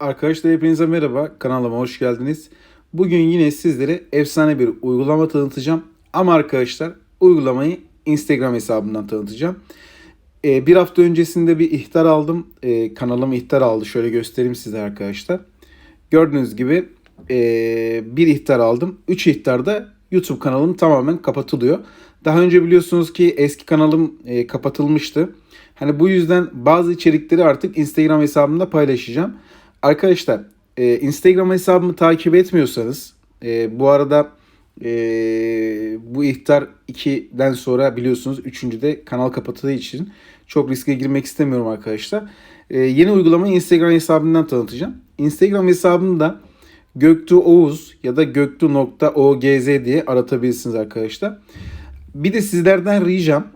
Arkadaşlar hepinize merhaba. Kanalıma hoş geldiniz. Bugün yine sizlere efsane bir uygulama tanıtacağım. Ama arkadaşlar uygulamayı Instagram hesabından tanıtacağım. Ee, bir hafta öncesinde bir ihtar aldım. Ee, kanalım ihtar aldı. Şöyle göstereyim size arkadaşlar. Gördüğünüz gibi ee, bir ihtar aldım. 3 ihtarda YouTube kanalım tamamen kapatılıyor. Daha önce biliyorsunuz ki eski kanalım ee, kapatılmıştı. Hani bu yüzden bazı içerikleri artık Instagram hesabımda paylaşacağım. Arkadaşlar e, Instagram hesabımı takip etmiyorsanız e, bu arada e, bu ihtar 2'den sonra biliyorsunuz 3. de kanal kapatıldığı için çok riske girmek istemiyorum arkadaşlar. E, yeni uygulamayı Instagram hesabından tanıtacağım. Instagram hesabımda Göktuğ Oğuz ya da göktuğ.ogz diye aratabilirsiniz arkadaşlar. Bir de sizlerden ricam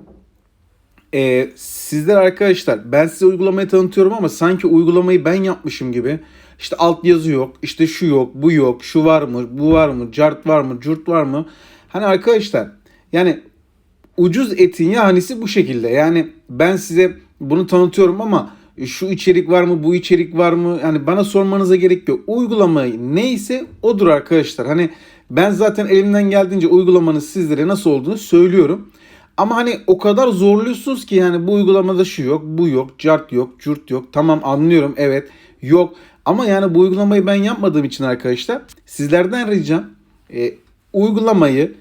ee, sizler arkadaşlar ben size uygulamayı tanıtıyorum ama sanki uygulamayı ben yapmışım gibi. İşte alt yazı yok, işte şu yok, bu yok, şu var mı, bu var mı, cart var mı, curt var mı? Hani arkadaşlar yani ucuz etin yahanisi bu şekilde. Yani ben size bunu tanıtıyorum ama şu içerik var mı, bu içerik var mı? Yani bana sormanıza gerek yok. Uygulamayı neyse odur arkadaşlar. Hani ben zaten elimden geldiğince uygulamanın sizlere nasıl olduğunu söylüyorum. Ama hani o kadar zorluyorsunuz ki yani bu uygulamada şu yok, bu yok, cart yok, curt yok. Tamam anlıyorum evet yok. Ama yani bu uygulamayı ben yapmadığım için arkadaşlar sizlerden ricam e, uygulamayı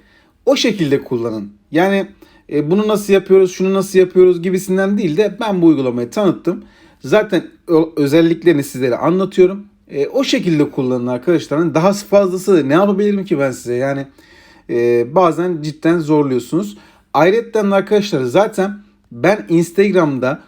o şekilde kullanın. Yani e, bunu nasıl yapıyoruz, şunu nasıl yapıyoruz gibisinden değil de ben bu uygulamayı tanıttım. Zaten özelliklerini sizlere anlatıyorum. E, o şekilde kullanın arkadaşlar. Hani daha fazlası ne yapabilirim ki ben size? Yani e, bazen cidden zorluyorsunuz. Ayrıca arkadaşlar zaten ben Instagram'da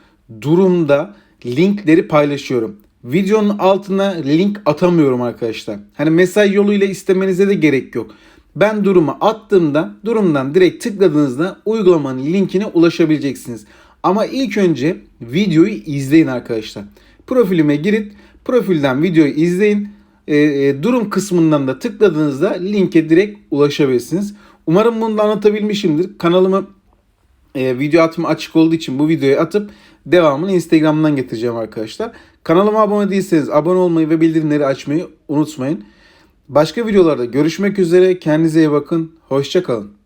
durumda linkleri paylaşıyorum. Videonun altına link atamıyorum arkadaşlar. Hani mesaj yoluyla istemenize de gerek yok. Ben durumu attığımda durumdan direkt tıkladığınızda uygulamanın linkine ulaşabileceksiniz. Ama ilk önce videoyu izleyin arkadaşlar. Profilime girin. Profilden videoyu izleyin. E, e, durum kısmından da tıkladığınızda linke direkt ulaşabilirsiniz. Umarım bunu da anlatabilmişimdir. Kanalımı e, video atımı açık olduğu için bu videoyu atıp devamını Instagram'dan getireceğim arkadaşlar. Kanalıma abone değilseniz abone olmayı ve bildirimleri açmayı unutmayın. Başka videolarda görüşmek üzere. Kendinize iyi bakın. Hoşçakalın.